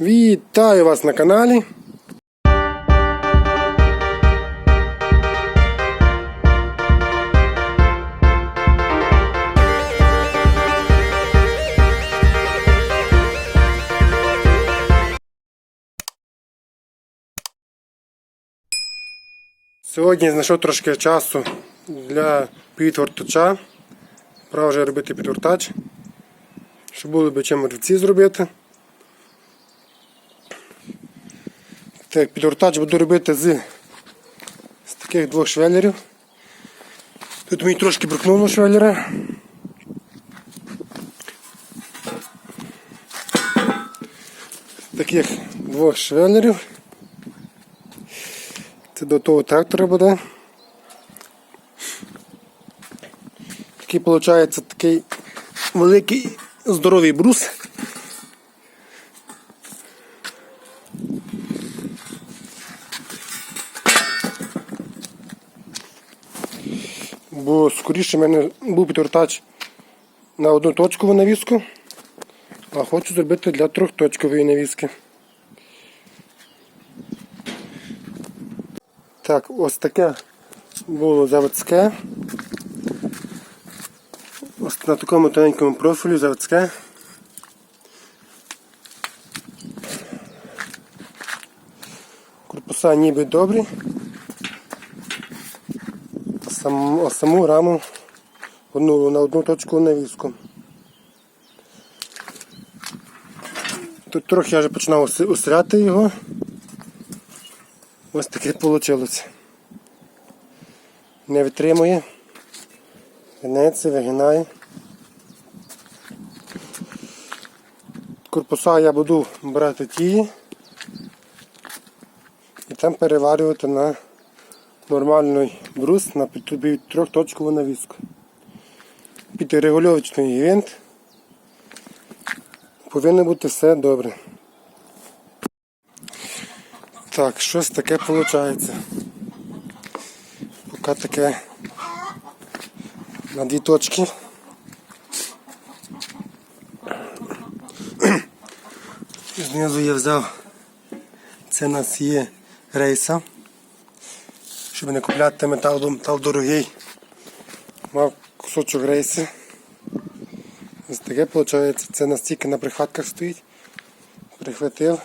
Вітаю вас на каналі. Сьогодні знайшов трошки часу для підвертача. Пора вже робити підвертач. Щоб були б чим рівці зробити. Так, підвертач буду робити з, з таких двох швелерів. Тут мені трошки брукнуло швелера. Таких двох швелерів. Це до того трактора буде. Такий виходить такий великий здоровий брус. Скоріше в мене був підвертач на одну точкову навіску, а хочу зробити для трьохточкової навіски. Так, ось таке було заводське. Ось на такому тоненькому профілі заводське. Корпуса ніби добрі. Сам, а саму раму одну, на одну точку навіску. Тут трохи я вже починав ус- устряти його. Ось таке вийшло. Не витримує. Гнеться, вигинає. Корпуса я буду брати ті і там переварювати на нормальний брус на під- трьохточкову навіску. Під регульовочний гвинт повинно бути все добре. Так, щось таке виходить. Поки таке на дві точки. Знизу я взяв, це у нас є рейса. Щоб не купляти метал, метал дорогий. Мав кусочок рейси. Ось таке виходить. Це настільки на прихатках стоїть. Прихватив.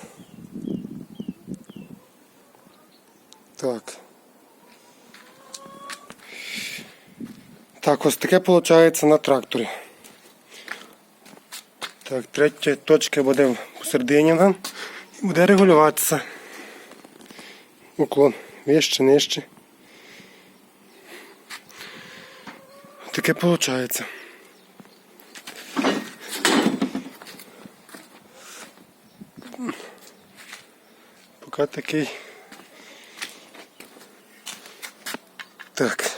Так. Так, ось таке виходить на тракторі. Так, третя точка буде посередині і буде регулюватися. Уклон. Вище, нижче. Таке виходить. Поки такий. Так.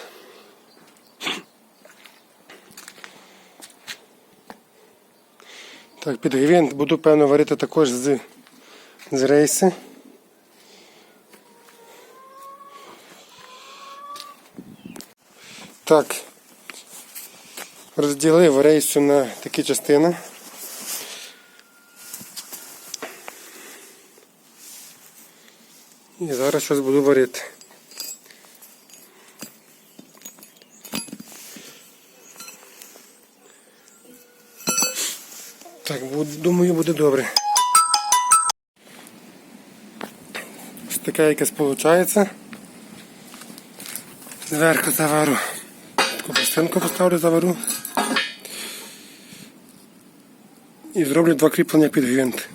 Так, під гвинт буду певно варити також з, з рейси. Так. Розділив рейсу на такі частини. І зараз щось буду варити. Так, думаю, буде добре. Ось таке якесь виходить. Зверху завару. Таку пластинку поставлю, завару. І зроблю два кріплення під гвинт.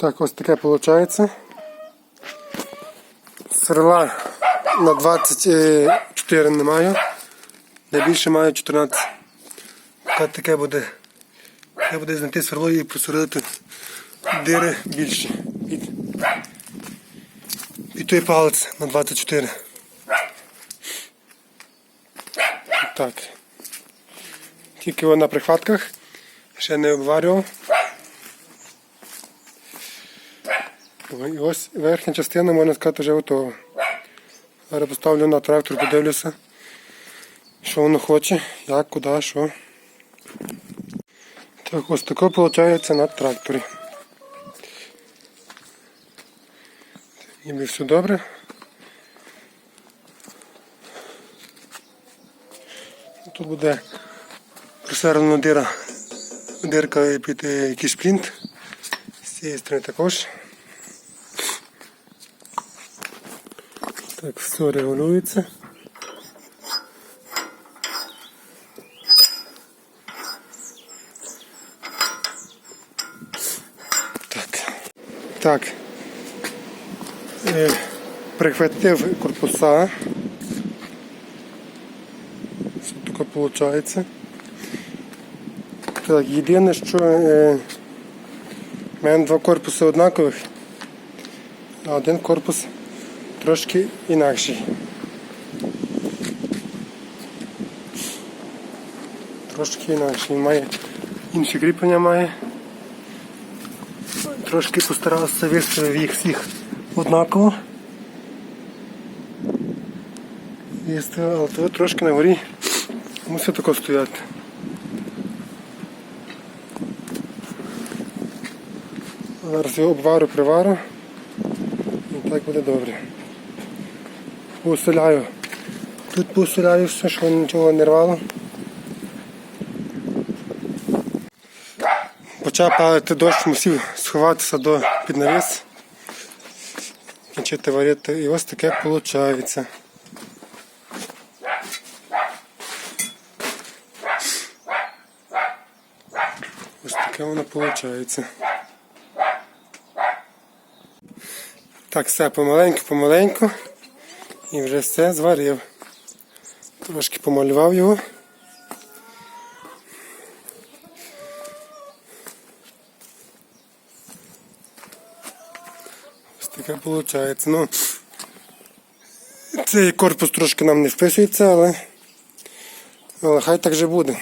Так, ось таке виходить. Сверла на 24 не маю. Найбільше маю 14. Таке, таке буде. Таке буде знайти сверло і просверлити дири більші. Під, під той палець на 24. Так. Тільки вона на прихватках. Ще не обварював. І ось верхня частина, можна сказати, вже готова. Зараз поставлю на трактор, подивлюся, що воно хоче, як, куди, що. Так, ось таке виходить на тракторі. Ніби все добре. Тут буде просверлена дира, дирка під е, якийсь плінт. З цієї сторони також. Так, все регулюється. Так. Так. Е, прихватив корпуса. Все таке виходить. Так, єдине, що е, в мене два корпуси однакових, один корпус трошки інакший. Трошки інакший. Має інші кріплення має. Трошки постарався виставив їх всіх однаково. Виставив, але то трошки на горі мусить тако стояти. Зараз його обвару, привару. І так буде добре. Поселяю. Тут поселяю все, щоб нічого не рвало. Почав падати дощ, мусив сховатися до під навіс. Кінчити варити. І ось таке виходить. Ось таке воно виходить. Так, все помаленьку, помаленьку. І вже все зварив. Трошки помалював його. Ось таке виходить. Ну, цей корпус трошки нам не вписується, але, але хай так же буде.